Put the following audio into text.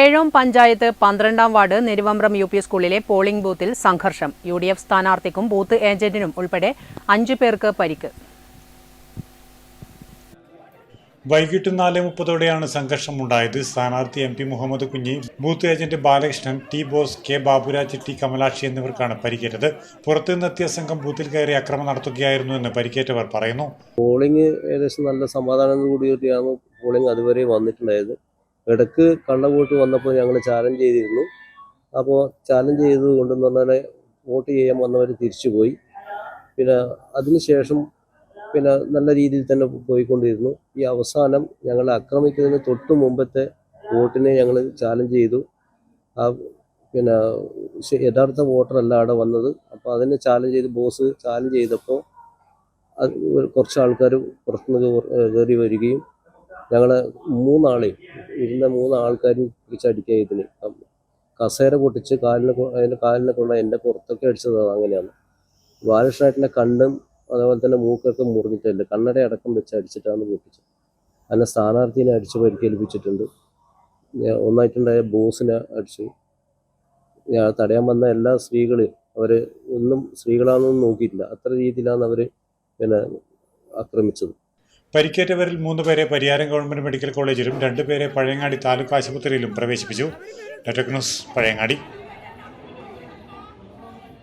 ഏഴോം പഞ്ചായത്ത് പന്ത്രണ്ടാം ward Neruvambram U P സ്കൂളിലെ polling ബൂത്തിൽ സംഘർഷം. യു ഡി എഫ് സ്ഥാനാർത്ഥിക്കും ബൂത്ത് ഏജന്റിനും ഉൾപ്പെടെ അഞ്ചു പേർക്ക് പരിക്ക്. വൈകിട്ട് നാല് മുപ്പതോടെയാണ് സംഘർഷമുണ്ടായത്. സ്ഥാനാർത്ഥി M P Muhammad Kunhi booth agent Balakrishnan T Bose K Baburaj T Kamalakshi എന്നിവർക്കാണ് പരിക്കേറ്റത്. പുറത്തുനിന്നെത്തിയ സംഘം ബൂത്തിൽ കയറി അക്രമം നടത്തുകയായിരുന്നു എന്ന് പരിക്കേറ്റവർ പറയുന്നു. പോളിംഗ് ഏകദേശം നല്ല സമാധാനം കൂടിയിട്ടാണ് പോളിംഗ് അതുവരെ വന്നിട്ടുണ്ടായത്. ഇടയ്ക്ക് കള്ളവോട്ട് വന്നപ്പോൾ ഞങ്ങൾ ചാലഞ്ച് ചെയ്തിരുന്നു. അപ്പോൾ ചാലഞ്ച് ചെയ്തത് കൊണ്ടെന്ന് പറഞ്ഞാൽ വോട്ട് ചെയ്യാൻ വന്നവർ തിരിച്ചുപോയി പിന്നെ അതിനുശേഷം പിന്നെ നല്ല രീതിയിൽ തന്നെ പോയിക്കൊണ്ടിരുന്നു. ഈ അവസാനം ഞങ്ങളെ ആക്രമിക്കുന്നതിന് തൊട്ട് മുമ്പത്തെ വോട്ടിനെ ഞങ്ങൾ ചാലഞ്ച് ചെയ്തു. ആ പിന്നെ യഥാർത്ഥ വോട്ടറല്ല അവിടെ വന്നത്. അപ്പോൾ അതിനെ ചാലഞ്ച് ചെയ്ത് ബോസ് ചാലഞ്ച് ചെയ്തപ്പോൾ അത് കുറച്ച് ആൾക്കാർ പുറത്തുനിന്ന് കയറി വരികയും ഞങ്ങളെ മൂന്നാളെയും ഇരുന്ന മൂന്നാൾക്കാരും പിടിച്ചടിക്കുക ഇതിന് കസേര പൊട്ടിച്ച് കാലിനെ അതിന്റെ കാലിനെ കൊണ്ട് എന്റെ പുറത്തൊക്കെ അടിച്ചത് അങ്ങനെയാണ്. ബാലകൃഷ്ണേട്ടന്റെ കണ്ണും അതേപോലെ തന്നെ മൂക്കൊക്കെ മുറിഞ്ഞിട്ടുണ്ട് കണ്ണട അടക്കം വെച്ച് അടിച്ചിട്ടാണ് പൊട്ടിച്ചത്. അതിന്റെ സ്ഥാനാർത്ഥിനെ അടിച്ച് പരിക്കേൽപ്പിച്ചിട്ടുണ്ട്. ഒന്നായിട്ടുണ്ടായ ബോസിനെ അടിച്ചു. ഞാൻ തടയാൻ വന്ന എല്ലാ സ്ത്രീകളെയും അവർ ഒന്നും സ്ത്രീകളാണെന്നൊന്നും നോക്കിയിട്ടില്ല. അത്ര രീതിയിലാണ് അവർ പിന്നെ ആക്രമിച്ചത്. പരിക്കേറ്റവരിൽ മൂന്ന് പേരെ പരിയാരം ഗവൺമെന്റ് മെഡിക്കൽ കോളേജിലും രണ്ടുപേരെ പഴയങ്ങാടി താലൂക്ക് ആശുപത്രിയിലും പ്രവേശിപ്പിച്ചു. Network news Pazhayangadi.